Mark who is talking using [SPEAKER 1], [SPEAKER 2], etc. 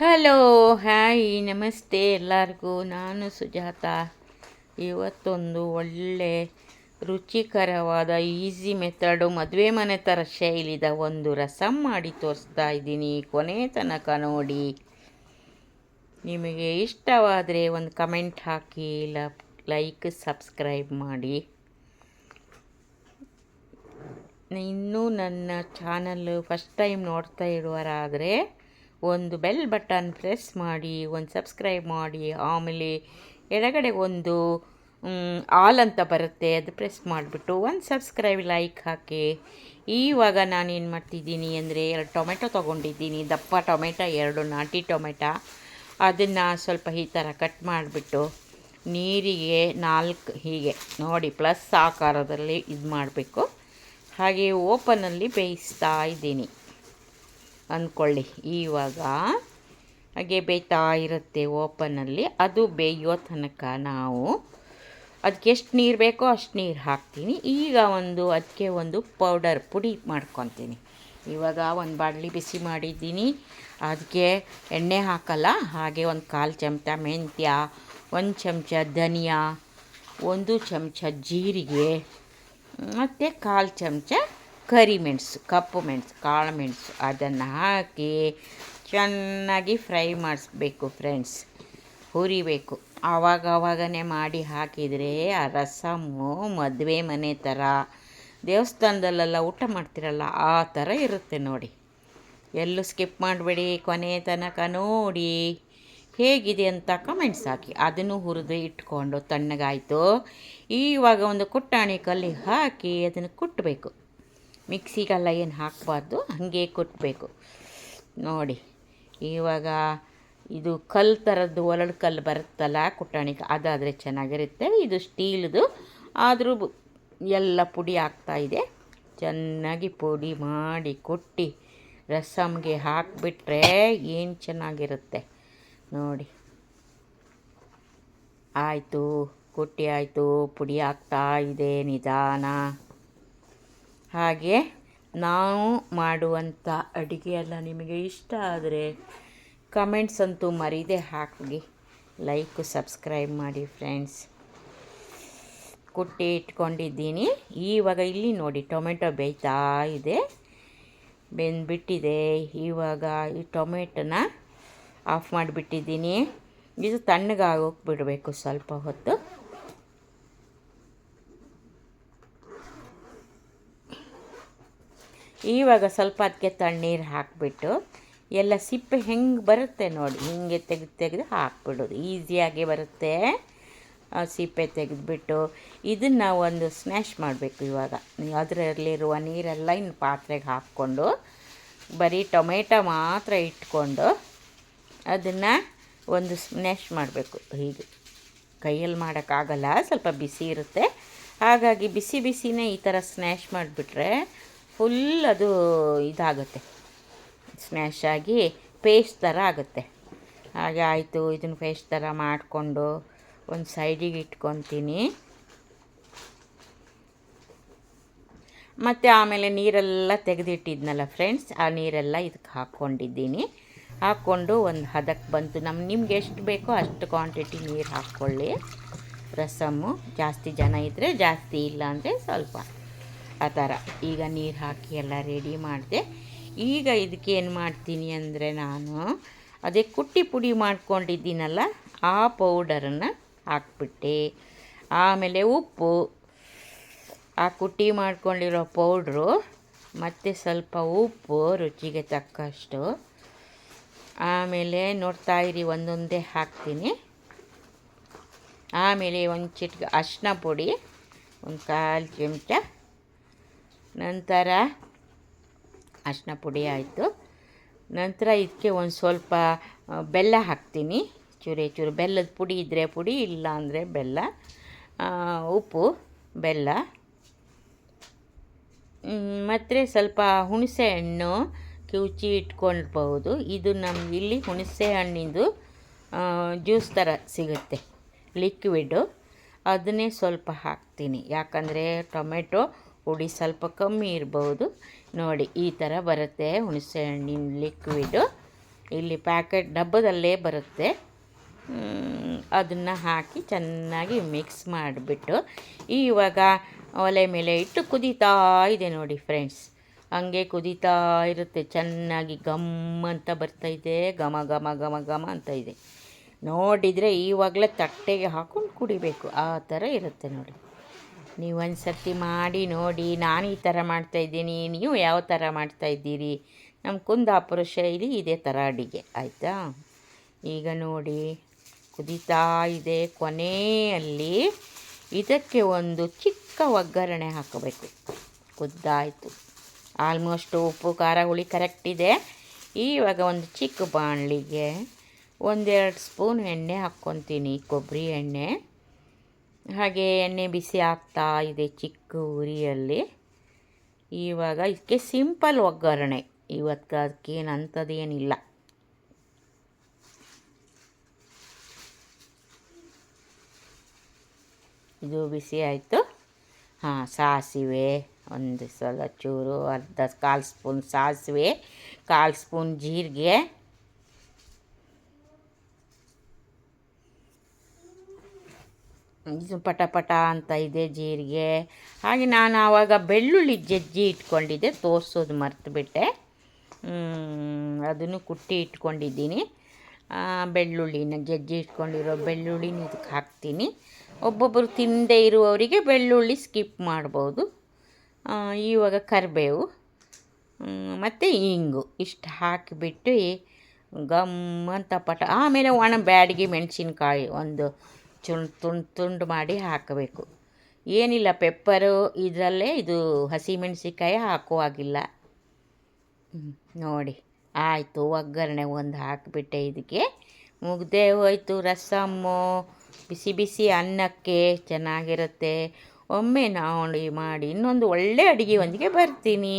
[SPEAKER 1] Hello, hi, ನಮಸ್ತೆ ಎಲ್ಲರಿಗೂ. ನಾನು ಸುಜಾತ. ಇವತ್ತೊಂದು ಒಳ್ಳೆ, ರುಚಿಕರವಾದ, ಈಸಿ ಮೆಥಡು ಮದುವೆ ಮನೆ ಥರ ಶೈಲಿದ ಒಂದು ರಸಂ ಮಾಡಿ ತೋರಿಸ್ತಾ ಇದ್ದೀನಿ. ಕೊನೆ ತನಕ ನೋಡಿ. ನಿಮಗೆ ಇಷ್ಟವಾದರೆ ಒಂದು ಕಮೆಂಟ್ ಹಾಕಿ ಲೈಕ್, ಸಬ್ಸ್ಕ್ರೈಬ್ ಮಾಡಿ. ಇನ್ನೂ ನನ್ನ ಚಾನಲ್ ಫಸ್ಟ್ ಟೈಮ್ ನೋಡ್ತಾ ಇರುವರಾದರೆ ಒಂದು ಬೆಲ್ ಬಟನ್ ಪ್ರೆಸ್ ಮಾಡಿ, ಒಂದು ಸಬ್ಸ್ಕ್ರೈಬ್ ಮಾಡಿ, ಆಮೇಲೆ ಎಡಗಡೆ ಒಂದು ಆಲ್ ಅಂತ ಬರುತ್ತೆ, ಅದು ಪ್ರೆಸ್ ಮಾಡಿಬಿಟ್ಟು ಒಂದು ಸಬ್ಸ್ಕ್ರೈಬ್ ಲೈಕ್ ಹಾಕಿ. ಈವಾಗ ನಾನೇನು ಮಾಡ್ತಿದ್ದೀನಿ ಅಂದರೆ ಎರಡು ಟೊಮೆಟೊ ತೊಗೊಂಡಿದ್ದೀನಿ. ದಪ್ಪ ಟೊಮೆಟೊ, ಎರಡು ನಾಟಿ ಟೊಮೆಟೊ. ಅದನ್ನು ಸ್ವಲ್ಪ ಈ ಥರ ಕಟ್ ಮಾಡಿಬಿಟ್ಟು ನೀರಿಗೆ ನಾಲ್ಕು, ಹೀಗೆ ನೋಡಿ ಪ್ಲಸ್ ಆಕಾರದಲ್ಲಿ ಇದು ಮಾಡಬೇಕು ಹಾಗೆ ಓಪನಲ್ಲಿ ಬೇಯಿಸ್ತಾ ಇದ್ದೀನಿ. ಅಂದ್ಕೊಳ್ಳಿ ಇವಾಗ ಹಾಗೆ ಬೇಯ್ತಾ ಇರುತ್ತೆ ಓಪನಲ್ಲಿ ಅದು ಬೇಯೋ ತನಕ ನಾವು ಅದಕ್ಕೆ ಎಷ್ಟು ನೀರು ಬೇಕೋ ಅಷ್ಟು ನೀರು ಹಾಕ್ತೀನಿ. ಈಗ ಒಂದು ಅದಕ್ಕೆ ಒಂದು ಪೌಡರ್ ಪುಡಿ ಮಾಡ್ಕೊತೀನಿ. ಇವಾಗ ಒಂದು ಬಾಣಲಿ ಬಿಸಿ ಮಾಡಿದ್ದೀನಿ. ಅದಕ್ಕೆ ಎಣ್ಣೆ ಹಾಕಲ್ಲ, ಹಾಗೆ ಒಂದು ಕಾಲು ಚಮಚ ಮೆಂತ್ಯ, ಒಂದು ಚಮಚ ಧನಿಯಾ, ಒಂದು ಚಮಚ ಜೀರಿಗೆ, ಮತ್ತು ಕಾಲು ಚಮಚ ಕರಿಮೆಣಸು ಕಪ್ಪು ಮೆಣಸು, ಕಾಳು ಮೆಣಸು ಅದನ್ನು ಹಾಕಿ ಚೆನ್ನಾಗಿ ಫ್ರೈ ಮಾಡಿಸ್ಬೇಕು ಫ್ರೆಂಡ್ಸ್ ಹುರಿಬೇಕು. ಆವಾಗವಾಗನೇ ಮಾಡಿ ಹಾಕಿದರೆ ಆ ರಸಮು ಮದುವೆ ಮನೆ ಥರ ದೇವಸ್ಥಾನದಲ್ಲೆಲ್ಲ ಊಟ ಮಾಡ್ತಿರಲ್ಲ, ಆ ಥರ ಇರುತ್ತೆ ನೋಡಿ. ಎಲ್ಲೂ ಸ್ಕಿಪ್ ಮಾಡಬೇಡಿ ಕೊನೆ ತನಕ ನೋಡಿ. ಹೇಗಿದೆ ಅಂತ ಕಮೆಂಟ್ಸ್ ಹಾಕಿ. ಅದನ್ನು ಹುರಿದು ಇಟ್ಕೊಂಡು ತಣ್ಣಗಾಯಿತು. ಈವಾಗ ಒಂದು ಕುಟ್ಟಾಣಿ ಕಲ್ಲಿ ಹಾಕಿ ಅದನ್ನು ಕುಟ್ಟಬೇಕು ಮಿಕ್ಸಿಗೆಲ್ಲ ಏನು ಹಾಕಬಾರ್ದು, ಹಾಗೆ ಕುಟ್ಟಬೇಕು ನೋಡಿ, ಇವಾಗ ಇದು ಕಲ್ಲು ಥರದ್ದು ಒರಳು ಕಲ್ಲು ಬರುತ್ತಲ್ಲ ಕುಟಾಣಿಕ ಅದಾದರೆ ಚೆನ್ನಾಗಿರುತ್ತೆ. ಇದು ಸ್ಟೀಲ್ದು, ಆದರೂ ಎಲ್ಲ ಪುಡಿ ಆಗ್ತಾಯಿದೆ ಚೆನ್ನಾಗಿ ಪುಡಿ ಮಾಡಿ ಕುಟ್ಟಿ, ರಸಮ್ಗೆ ಹಾಕಿಬಿಟ್ರೆ ಏನು ಚೆನ್ನಾಗಿರುತ್ತೆ. ನೋಡಿ. ಆಯಿತು, ಕುಟ್ಟಿ ಆಯಿತು, ಪುಡಿ ಆಗ್ತಾ ಇದೆ ನಿಧಾನ. ಹಾಗೆ ನಾವು ಮಾಡುವಂಥ ಅಡುಗೆ ಎಲ್ಲ ನಿಮಗೆ ಇಷ್ಟ ಆದರೆ ಕಮೆಂಟ್ಸ್ ಅಂತೂ ಮರೀದೆ ಹಾಕಿ ಲೈಕ್, ಸಬ್ಸ್ಕ್ರೈಬ್ ಮಾಡಿ ಫ್ರೆಂಡ್ಸ್. ಕುಟ್ಟಿ ಇಟ್ಕೊಂಡಿದ್ದೀನಿ. ಈವಾಗ ಇಲ್ಲಿ ನೋಡಿ, ಟೊಮೆಟೊ ಬೇಯ್ತಾ ಇದೆ. ಬೆಂದ್ಬಿಟ್ಟಿದೆ. ಇವಾಗ ಈ ಟೊಮೆಟೊನ ಆಫ್ ಮಾಡಿಬಿಟ್ಟಿದ್ದೀನಿ. ಇದು ತಣ್ಣಗಾಗೋಕೆ ಬಿಡಬೇಕು ಸ್ವಲ್ಪ ಹೊತ್ತು. ಇವಾಗ ಸ್ವಲ್ಪ ಅದಕ್ಕೆ ತಣ್ಣೀರು ಹಾಕಿಬಿಟ್ಟು ಎಲ್ಲ ಸಿಪ್ಪೆ ಹೆಂಗೆ ಬರುತ್ತೆ ನೋಡಿ, ಹಿಂಗೆ ತೆಗೆದು ತೆಗೆದು ಹಾಕ್ಬಿಡೋದು. ಈಸಿಯಾಗಿ ಬರುತ್ತೆ. ಸಿಪ್ಪೆ ತೆಗೆದುಬಿಟ್ಟು ಇದನ್ನು ಒಂದು ಸ್ನ್ಯಾಶ್ ಮಾಡಬೇಕು ಇವಾಗ. ಅದರಲ್ಲಿರುವ ನೀರೆಲ್ಲ ಇನ್ನು ಪಾತ್ರೆಗೆ ಹಾಕ್ಕೊಂಡು ಬರೀ ಟೊಮೆಟೊ ಮಾತ್ರ ಇಟ್ಕೊಂಡು ಅದನ್ನು ಒಂದು ಸ್ನ್ಯಾಶ್ ಮಾಡಬೇಕು. ಹೀಗೆ. ಕೈಯಲ್ಲಿ ಮಾಡೋಕ್ಕಾಗಲ್ಲ ಸ್ವಲ್ಪ ಬಿಸಿ ಇರುತ್ತೆ. ಹಾಗಾಗಿ ಬಿಸಿ ಬಿಸಿನೇ ಈ ಥರ ಸ್ನ್ಯಾಶ್ ಮಾಡಿಬಿಟ್ರೆ ಫುಲ್ ಅದು ಇದಾಗುತ್ತೆ. ಸ್ಮ್ಯಾಶ್ ಆಗಿ ಪೇಸ್ಟ್ ಥರ ಆಗುತ್ತೆ. ಹಾಗೆ ಆಯಿತು, ಇದನ್ನು ಪೇಸ್ಟ್ ಥರ ಮಾಡಿಕೊಂಡು ಒಂದು ಸೈಡಿಗೆ ಇಟ್ಕೊತೀನಿ. ಮತ್ತು ಆಮೇಲೆ ನೀರೆಲ್ಲ ತೆಗೆದಿಟ್ಟಿದ್ನಲ್ಲ ಫ್ರೆಂಡ್ಸ್ ಆ ನೀರೆಲ್ಲ ಇದಕ್ಕೆ ಹಾಕ್ಕೊಂಡಿದ್ದೀನಿ. ಹಾಕ್ಕೊಂಡು ಒಂದು ಹದಕ್ಕೆ ಬಂತು. ನಮ್ಮ ನಿಮ್ಗೆ ಎಷ್ಟು ಬೇಕೋ ಅಷ್ಟು ಕ್ವಾಂಟಿಟಿ ನೀರು ಹಾಕ್ಕೊಳ್ಳಿ. ರಸಮ್ಮು ಜಾಸ್ತಿ ಜನ ಇದ್ದರೆ ಜಾಸ್ತಿ ಇಲ್ಲ ಅಂದರೆ ಸ್ವಲ್ಪ. ಆ ಥರ. ಈಗ ನೀರು ಹಾಕಿ ಎಲ್ಲ ರೆಡಿ ಮಾಡಿದೆ. ಈಗ ಇದಕ್ಕೆ ಏನು ಮಾಡ್ತೀನಿ ಅಂದರೆ ನಾನು ಅದೇ ಕುಟ್ಟಿ ಪುಡಿ ಮಾಡ್ಕೊಂಡಿದ್ದೀನಲ್ಲ, ಆ ಪೌಡರನ್ನು ಹಾಕ್ಬಿಟ್ಟೆ. ಆಮೇಲೆ ಉಪ್ಪು. ಆ ಕುಟ್ಟಿ ಮಾಡ್ಕೊಂಡಿರೋ ಪೌಡ್ರು ಮತ್ತು ಸ್ವಲ್ಪ ಉಪ್ಪು, ರುಚಿಗೆ ತಕ್ಕಷ್ಟು. ಆಮೇಲೆ ನೋಡ್ತಾ ಇರಿ, ಒಂದೊಂದೇ ಹಾಕ್ತೀನಿ. ಆಮೇಲೆ ಒಂದು ಚಿಟ್ಕ ಅರಿಶಿನ ಪುಡಿ, ಒಂದು ಕಾಲು ಚಮಚ ನಂತರ ಅರಿಶಿನ ಪುಡಿ ಆಯಿತು. ನಂತರ ಇದಕ್ಕೆ ಒಂದು ಸ್ವಲ್ಪ ಬೆಲ್ಲ ಹಾಕ್ತೀನಿ. ಚೂರಿ ಚೂರು ಬೆಲ್ಲದ ಪುಡಿ ಇದ್ದರೆ ಪುಡಿ ಇಲ್ಲ ಅಂದರೆ ಬೆಲ್ಲ ಉಪ್ಪು, ಬೆಲ್ಲ. ಮತ್ತು ಸ್ವಲ್ಪ ಹುಣಸೆ ಹಣ್ಣು ಕಿವುಚಿ ಇಟ್ಕೊಳ್ಬಹುದು. ಇದು ನಮ್ಗೆ ಇಲ್ಲಿ ಹುಣಸೆ ಹಣ್ಣಿಂದು ಜ್ಯೂಸ್ ಥರ ಸಿಗುತ್ತೆ ಲಿಕ್ವಿಡು ಅದನ್ನೇ ಸ್ವಲ್ಪ ಹಾಕ್ತೀನಿ. ಯಾಕಂದರೆ ಟೊಮೆಟೊ ಹುಡಿ ಸ್ವಲ್ಪ ಕಮ್ಮಿ ಇರಬಹುದು ನೋಡಿ, ಈ ಥರ ಬರುತ್ತೆ ಹುಣಸೆ ಹಣ್ಣಿನ ಲಿಕ್ವಿಡು ಇಲ್ಲಿ ಪ್ಯಾಕೆಟ್ ಡಬ್ಬದಲ್ಲೇ ಬರುತ್ತೆ. ಅದನ್ನು ಹಾಕಿ ಚೆನ್ನಾಗಿ ಮಿಕ್ಸ್ ಮಾಡಿಬಿಟ್ಟು ಇವಾಗ ಒಲೆ ಮೇಲೆ ಇಟ್ಟು ಕುದೀತಾ ಇದೆ ನೋಡಿ ಫ್ರೆಂಡ್ಸ್ ಹಂಗೆ ಕುದೀತಾ ಇರುತ್ತೆ. ಚೆನ್ನಾಗಿ ಗಮ್ ಅಂತ ಬರ್ತಾಯಿದೆ ಘಮ ಘಮ ಘಮ ಘಮ ಅಂತ ಇದೆ. ನೋಡಿದರೆ ಈವಾಗಲೇ ತಟ್ಟೆಗೆ ಹಾಕೊಂಡು ಕುಡಿಬೇಕು. ಆ ಥರ ಇರುತ್ತೆ ನೋಡಿ. ನೀವು ಒಂದು ಸರ್ತಿ ಮಾಡಿ, ನೋಡಿ, ನಾನು ಈ ಥರ ಮಾಡ್ತಾಯಿದ್ದೀನಿ ನೀವು ಯಾವ ಥರ ಮಾಡ್ತಾಯಿದ್ದೀರಿ ನಮ್ಮ ಕುಂದಾಪುರ ಶೈಲಿ ಇದೇ ಥರ ಅಡಿಗೆ, ಆಯಿತಾ? ಈಗ ನೋಡಿ, ಕುದಿತಾ ಇದೆ ಕೊನೆಯಲ್ಲಿ ಇದಕ್ಕೆ ಒಂದು ಚಿಕ್ಕ ಒಗ್ಗರಣೆ ಹಾಕಬೇಕು. ಕುದ್ದಾಯಿತು. ಆಲ್ಮೋಸ್ಟ್ ಉಪ್ಪು, ಖಾರ, ಹುಳಿ ಕರೆಕ್ಟ್ ಇದೆ. ಇವಾಗ ಒಂದು ಚಿಕ್ಕ ಬಾಣಲಿಗೆ ಒಂದೆರಡು ಸ್ಪೂನ್ ಎಣ್ಣೆ ಹಾಕ್ಕೊತೀನಿ, ಕೊಬ್ಬರಿ ಎಣ್ಣೆ. ಹಾಗೆ ಎಣ್ಣೆ ಬಿಸಿ ಆಗ್ತಾ ಇದೆ ಚಿಕ್ಕ ಉರಿಯಲ್ಲಿ ಇವಾಗ ಇದಕ್ಕೆ ಸಿಂಪಲ್ ಒಗ್ಗರಣೆ. ಇವತ್ತು ಅದಕ್ಕೇನು ಅಂಥದ್ದೇನಿಲ್ಲ ಇದು ಬಿಸಿ ಆಯಿತು. ಹಾಂ, ಸಾಸಿವೆ, ಒಂದು ಸಲ ಚೂರು ಅರ್ಧ ಕಾಲು ಸ್ಪೂನ್ ಸಾಸಿವೆ, ಕಾಲು ಸ್ಪೂನ್ ಜೀರಿಗೆ ಇದು ಪಟ ಪಟ ಅಂತ ಇದೆ ಜೀರಿಗೆ. ಹಾಗೆ ನಾನು ಆವಾಗ ಬೆಳ್ಳುಳ್ಳಿ ಜಜ್ಜಿ ಇಟ್ಕೊಂಡಿದ್ದೆ, ತೋರಿಸೋದು ಮರ್ತುಬಿಟ್ಟೆ. ಅದನ್ನು ಕುಟ್ಟಿ ಇಟ್ಕೊಂಡಿದ್ದೀನಿ. ಬೆಳ್ಳುಳ್ಳಿನ ಜಜ್ಜಿ ಇಟ್ಕೊಂಡಿರೋ ಬೆಳ್ಳುಳ್ಳಿನ ಇದಕ್ಕೆ ಹಾಕ್ತೀನಿ. ಒಬ್ಬೊಬ್ಬರು ತಿನ್ನದೇ ಇರುವವರಿಗೆ ಬೆಳ್ಳುಳ್ಳಿ ಸ್ಕಿಪ್ ಮಾಡ್ಬೋದು. ಇವಾಗ ಕರಿಬೇವು ಮತ್ತು ಇಂಗು ಇಷ್ಟು ಹಾಕಿಬಿಟ್ಟು ಗಮ್ ಅಂತ ಪಟ, ಆಮೇಲೆ ಒಣ ಬ್ಯಾಡಿಗೆ ಮೆಣಸಿನ್ಕಾಯಿ ಒಂದು ಚುಂಡು ತುಂಡು ತುಂಡು ಮಾಡಿ ಹಾಕಬೇಕು. ಏನಿಲ್ಲ, ಪೆಪ್ಪರು ಇದರಲ್ಲೇ ಇದು ಹಸಿಮೆಣ್ಸಿನ್ಕಾಯಿ ಹಾಕುವಾಗಿಲ್ಲ ನೋಡಿ, ಆಯಿತು, ಒಗ್ಗರಣೆ ಒಂದು ಹಾಕಿಬಿಟ್ಟೆ ಇದಕ್ಕೆ ಮುಗ್ದೇ ಹೋಯಿತು, ರಸಮ್ಮು, ಬಿಸಿ ಬಿಸಿ ಅನ್ನಕ್ಕೆ ಚೆನ್ನಾಗಿರುತ್ತೆ. ಒಮ್ಮೆ ನೋಡಿ ಮಾಡಿ, ಇನ್ನೊಂದು ಒಳ್ಳೆ ಅಡುಗೆ ಒಂದಿಗೆ ಬರ್ತೀನಿ.